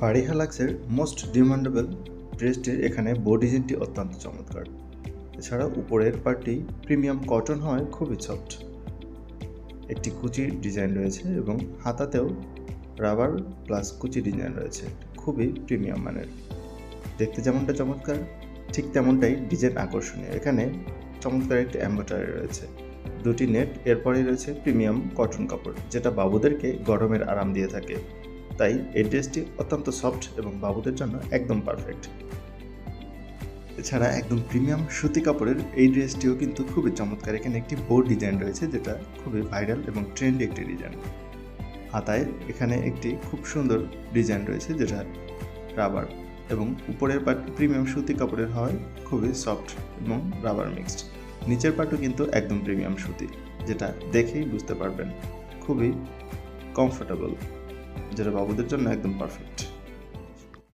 ফারিহা লাক্সের most demandable ড্রেসটির এখানে বো ডিজাইনটি অত্যন্ত চমৎকার। এছাড়া উপরের পার্টটি প্রিমিয়াম কটন হয় খুবই সফট। একটি কুচির ডিজাইন রয়েছে এবং হাতাতেও রাবার প্লাস কুচি ডিজাইন রয়েছে। খুবই প্রিমিয়াম মানের। দেখতে যেমনটা চমৎকার, ঠিক তেমনটাই ডিজাইন আকর্ষণীয়। এখানে চমৎকার একটি এম্ব্রয়ডারি রয়েছে। দুটি নেট, এরপরেই রয়েছে প্রিমিয়াম কটন কাপড়, যেটা বাবুদেরকে গরমের আরাম দিয়ে থাকে। তাই এই ড্রেসটি অত্যন্ত সফট এবং বাবুদের জন্য একদম পারফেক্ট এছাড়া একদম প্রিমিয়াম সুতি কাপড়ের এই ড্রেসটিও কিন্তু খুবই চমৎকার। এখানে একটি বোর্ড ডিজাইন রয়েছে যেটা খুবই ভাইরাল এবং ট্রেন্ডি একটি ডিজাইন হাতায় এখানে একটি খুব সুন্দর ডিজাইন রয়েছে যেটা রাবার এবং উপরের পার্ট প্রিমিয়াম সুতি কাপড়ের হয় খুবই সফট এবং রাবার মিক্সড নিচের পার্টও কিন্তু একদম প্রিমিয়াম সুতি, যেটা দেখেই বুঝতে পারবেন। খুবই কমফোর্টেবল যেটা বাবুদের জন্য একদম পারফেক্ট